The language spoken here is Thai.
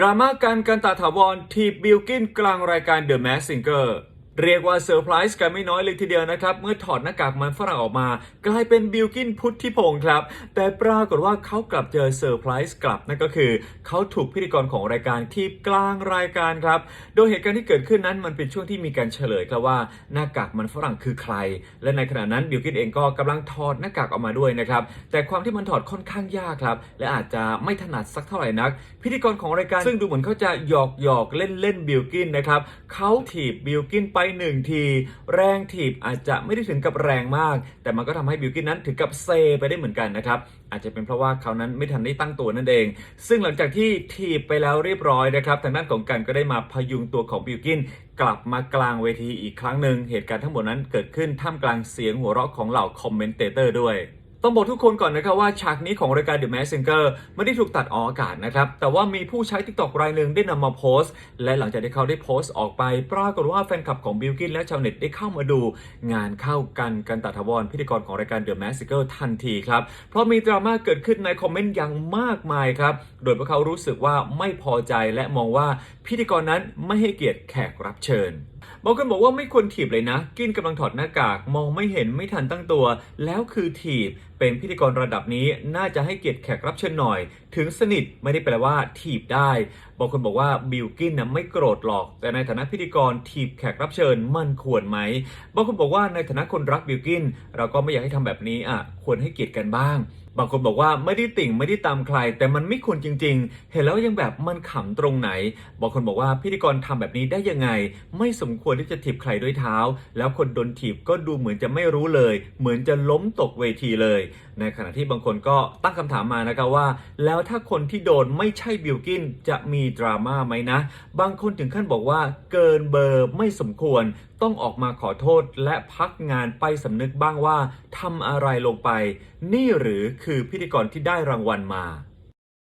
ดราม่าการกันตาถาวรทีบบิลกินกลางรายการ The Mask Singer เรียกว่าเซอร์ไพรส์กันไม่น้อยเลยทีเดียวนะครับ เมื่อถอดหน้ากากมันฝรั่งออกมา กลายเป็นบิลกินพุทธิพงศ์ครับ แต่ปรากฏว่าเขากลับเจอเซอร์ไพรส์กลับนั่นก็คือเขาถูกพิธีกรของรายการทีบกลางรายการครับ โดยเหตุการณ์ที่เกิดขึ้นนั้นมันเป็นช่วงที่มีการเฉลยครับว่าหน้ากากมันฝรั่งคือใคร และในขณะนั้นบิลกินเองก็กำลังถอดหน้ากากออกมาด้วยนะครับแต่ความที่มันถอดค่อนข้างยากครับ และอาจจะไม่ถนัดสักเท่าไหร่นัก พิธีกรของรายการซึ่งดูเหมือนเขาจะหยอกหยอกเล่นเล่นบิลกินนะครับเขาถีบบิลกินไปหนึ่งที แรงถีบอาจจะไม่ได้ถึงกับแรงมาก แต่มันก็ทำให้บิลกินนั้นถึงกับเซไปได้เหมือนกันนะครับ อาจจะเป็นเพราะว่าเขานั้นไม่ทันได้ตั้งตัวนั่นเอง ซึ่งหลังจากที่ถีบไปแล้วเรียบร้อยนะครับ ทางด้านของกันก็ได้มาพยุงตัวของบิลกินกลับมากลางเวทีอีกครั้งหนึ่งเหตุการณ์ทั้งหมดนั้นเกิดขึ้นท่ามกลางเสียงหัวเราะของเหล่าคอมเมนเตเตอร์ด้วย ต้องบอกทุกคนก่อนนะครับว่าฉากนี้ของรายการ The Mask Singer ไม่ได้ถูกตัดออกอากาศนะครับ แต่ว่ามีผู้ใช้ TikTok รายหนึ่งได้นำมาโพสต์ และหลังจากที่เขาได้โพสต์ออกไป ปรากฏว่าแฟนคลับของบิลกินและชาวเน็ตได้เข้ามาดู งานเข้ากันกันตัดทวรพิธีกรของรายการ The Mask Singer ทันทีครับ เพราะมีดราม่าเกิดขึ้นในคอมเมนต์อย่างมากมายครับ โดยพวกเขารู้สึกว่าไม่พอใจและมองว่าพิธีกรนั้นไม่ให้เกียรติแขกรับเชิญบางคนบอกว่าไม่ควรถีบเลยนะ กินกำลังถอดหน้ากาก มองไม่เห็นไม่ทันตั้งตัว แล้วคือถีบ เป็นพิธีกรระดับนี้น่าจะให้เกียรติแขกรับเชิญหน่อย ถึงสนิทไม่ได้แปลว่าถีบได้ บางคนบอกว่าบิลกินนะไม่โกรธหรอก แต่ในฐานะพิธีกรถีบแขกรับเชิญมันควรไหม บางคนบอกว่าในฐานะคนรักบิลกิน เราก็ไม่อยากให้ทำแบบนี้อะควรให้เกียรติกันบ้าง บางคนบอกว่าไม่ได้ติ่งไม่ได้ตามใคร แต่มันไม่ควรจริง ๆ เห็นแล้วยังแบบมันขำตรงไหน บางคนบอกว่าพิธีกรทำแบบนี้ได้ยังไง ไม่สมควรที่จะถีบใครด้วยเท้า แล้วคนโดนถีบก็ดูเหมือนจะไม่รู้เลย เหมือนจะล้มตกเวทีเลยในขณะที่บางคนก็ตั้งคำถามมานะครับว่า แล้วถ้าคนที่โดนไม่ใช่บิลกินจะมีดราม่าไหมนะ บางคนถึงขั้นบอกว่าเกินเบอร์ไม่สมควรต้องออกมาขอโทษและพักงานไปสำนึกบ้างว่าทำอะไรลงไป นี่หรือคือพิธีกรที่ได้รางวัลมา